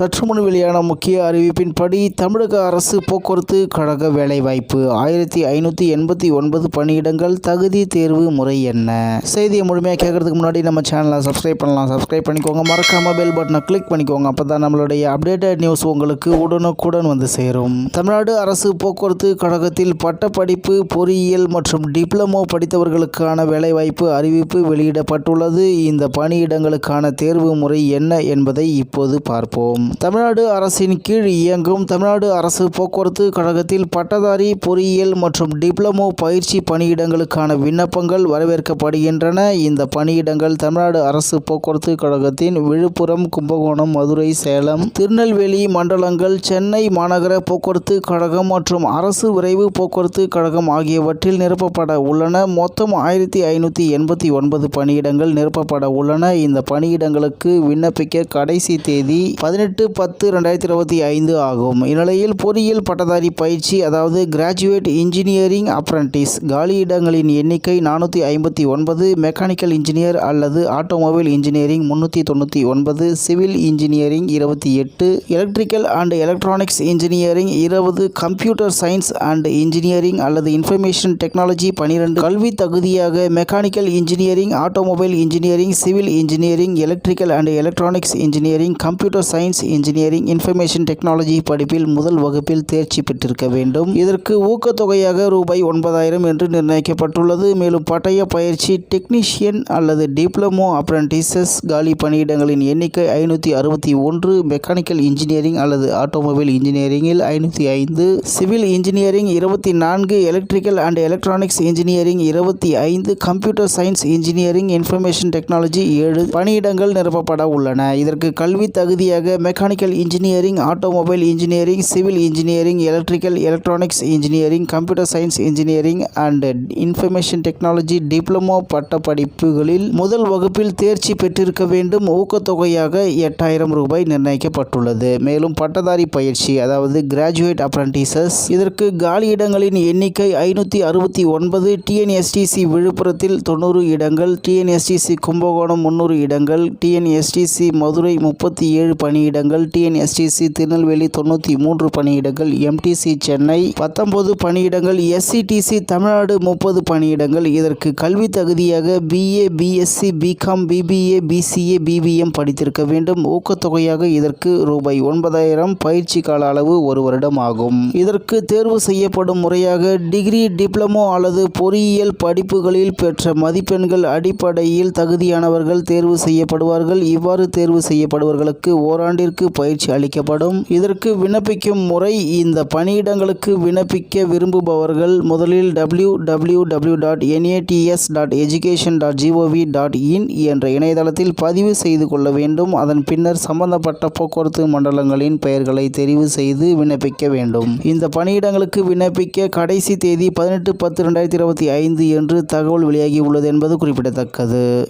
சற்று முன் வெளியான முக்கிய அறிவிப்பின்படி தமிழக அரசு போக்குவரத்து கழக வேலைவாய்ப்பு ஆயிரத்தி ஐநூற்றி எண்பத்தி ஒன்பது பணியிடங்கள் தகுதி தேர்வு முறை என்ன? செய்தியை முழுமையாக கேட்கறதுக்கு முன்னாடி நம்ம சேனலை சப்ஸ்கிரைப் பண்ணலாம். சப்ஸ்கிரைப் பண்ணிக்கோங்க. மறக்காம பெல் பட்டனை கிளிக் பண்ணிக்கோங்க. அப்போ தான் நம்மளுடைய அப்டேட்டட் நியூஸ் உங்களுக்கு உடனுக்குடன் வந்து சேரும். தமிழ்நாடு அரசு போக்குவரத்து கழகத்தில் பட்டப்படிப்பு பொறியியல் மற்றும் டிப்ளமோ படித்தவர்களுக்கான வேலைவாய்ப்பு அறிவிப்பு வெளியிடப்பட்டுள்ளது. இந்த பணியிடங்களுக்கான தேர்வு முறை என்ன என்பதை இப்போது பார்ப்போம். தமிழ்நாடு அரசின் கீழ் இயங்கும் தமிழ்நாடு அரசு போக்குவரத்து கழகத்தில் பட்டதாரி பொறியியல் மற்றும் டிப்ளமோ பயிற்சி பணியிடங்களுக்கான விண்ணப்பங்கள் வரவேற்கப்படுகின்றன. இந்த பணியிடங்கள் தமிழ்நாடு அரசு போக்குவரத்து கழகத்தின் விழுப்புரம் கும்பகோணம் மதுரை சேலம் திருநெல்வேலி மண்டலங்கள் சென்னை மாநகர போக்குவரத்து கழகம் மற்றும் அரசு விரைவு போக்குவரத்து கழகம் ஆகியவற்றில் நிரப்பப்பட உள்ளன. மொத்தம் ஆயிரத்தி ஐநூற்றி எண்பத்தி ஒன்பது பணியிடங்கள் நிரப்பப்பட உள்ளன. இந்த பணியிடங்களுக்கு விண்ணப்பிக்க கடைசி தேதி பதினெட்டு பத்து ரெண்டாயிரத்தி இருபத்தி ஐந்து ஆகும். இந்நிலையில் பொறியியல் பட்டதாரி பயிற்சி அதாவது கிராஜுவேட் இன்ஜினியரிங் அப்ரண்டிஸ் காலியிடங்களின் எண்ணிக்கை நானூற்றி ஐம்பத்தி ஒன்பது மெக்கானிக்கல் இன்ஜினியர் அல்லது ஆட்டோமொபைல் இன்ஜினியரிங் முன்னூற்றி தொண்ணூற்றி ஒன்பது சிவில் இன்ஜினியரிங் இருபத்தி எட்டு எலக்ட்ரிக்கல் அண்ட் எலக்ட்ரானிக்ஸ் இன்ஜினியரிங் இருபது கம்ப்யூட்டர் சயின்ஸ் அண்ட் இன்ஜினியரிங் அல்லது இன்ஃபர்மேஷன் டெக்னாலஜி பனிரெண்டு கல்வி தகுதியாக mechanical engineering automobile engineering civil engineering electrical and electronics engineering computer science engineering information technology படிப்பில் முதல் வகுப்பில் தேர்ச்சி பெற்றிருக்க வேண்டும். இதற்கு ஊக்கத்தொகையாக ரூபாய் ஒன்பதாயிரம் என்று நிர்ணயிக்கப்பட்டுள்ளது. மேலும் பட்டய பயிற்சி டெக்னீஷியன் அல்லது டிப்ளமோ அப்ரண்டிசஸ் காலி பணியிடங்களின் எண்ணிக்கை ஐநூற்றி அறுபத்தி ஒன்று. மெக்கானிக்கல் இன்ஜினியரிங் அல்லது ஆட்டோமொபைல் இன்ஜினியரிங்கில் ஐநூற்றி ஐந்து. சிவில் இன்ஜினியரிங் இருபத்தி நான்கு. எலக்ட்ரிக்கல் அண்ட் எலக்ட்ரானிக்ஸ் இன்ஜினியரிங் இருபத்தி ஐந்து. Computer science engineering information technology ஏழு. பணியிடங்கள் நிரப்பப்பட உள்ளன. இதற்கு கல்வி தகுதியாக mechanical engineering automobile engineering civil engineering electrical electronics engineering computer science engineering and information technology diploma பட்ட படிப்புகளில் முதல் வகுப்பில் தேர்ச்சி பெற்றிருக்க வேண்டும். ஊக்கத்தொகையாக எட்டாயிரம் ரூபாய் நிர்ணயிக்கப்பட்டுள்ளது. மேலும் பட்டதாரி பயிற்சி அதாவது கிராஜுவேட் அப்ரண்டிசஸ் இதற்கு காலியிடங்களின் எண்ணிக்கை ஐநூற்றி அறுபத்தி ஒன்பது டிஎன்எஸ்டிசி விழுப்புரத்தில் தொண்ணூறு இடங்கள் டிஎன்எஸ்டிசி கும்பகோணம் முந்நூறு இடங்கள் டிஎன்எஸ்டிசி மதுரை முப்பத்தி ஏழு பணியிடங்கள் டிஎன்எஸ்டிசி திருநெல்வேலி தொண்ணூற்றி மூன்று பணியிடங்கள் எம்டிசி சென்னை பத்தொன்பது பணியிடங்கள் எஸ்சிடிசி தமிழ்நாடு முப்பது பணியிடங்கள். இதற்கு கல்வி தகுதியாக BA BSc BCom BBA BCA BBM படித்திருக்க வேண்டும். ஊக்கத்தொகையாக இதற்கு ரூபாய் ஒன்பதாயிரம் பயிற்சி கால அளவு ஒரு வருடம் ஆகும். இதற்கு தேர்வு செய்யப்படும் முறையாக டிகிரி டிப்ளமோ அல்லது பொறியியல் படிப்புகளில் பெற்ற மதிப்பெண்கள் அடிப்படையில் தகுதியானவர்கள் தேர்வு செய்யப்படுவார்கள். இவ்வாறு தேர்வு செய்யப்படுபவர்களுக்கு ஓராண்டிற்கு பயிற்சி அளிக்கப்படும். இதற்கு விண்ணப்பிக்கும் முறை இந்த பணியிடங்களுக்கு விண்ணப்பிக்க விரும்புபவர்கள் முதலில் W W W dot NATS dot education dot GOV dot in என்ற இணையதளத்தில் பதிவு செய்து கொள்ள வேண்டும். அதன் பின்னர் சம்பந்தப்பட்ட போக்குவரத்து மண்டலங்களின் பெயர்களை தெரிவு செய்து விண்ணப்பிக்க வேண்டும். இந்த பணியிடங்களுக்கு விண்ணப்பிக்க கடைசி தேதி பதினெட்டு பத்து ரெண்டாயிரத்தி இருபத்தி ஐந்து என்று தகவல் வெளியாகி உள்ளது என்பது குறிப்பிடத்தக்கது.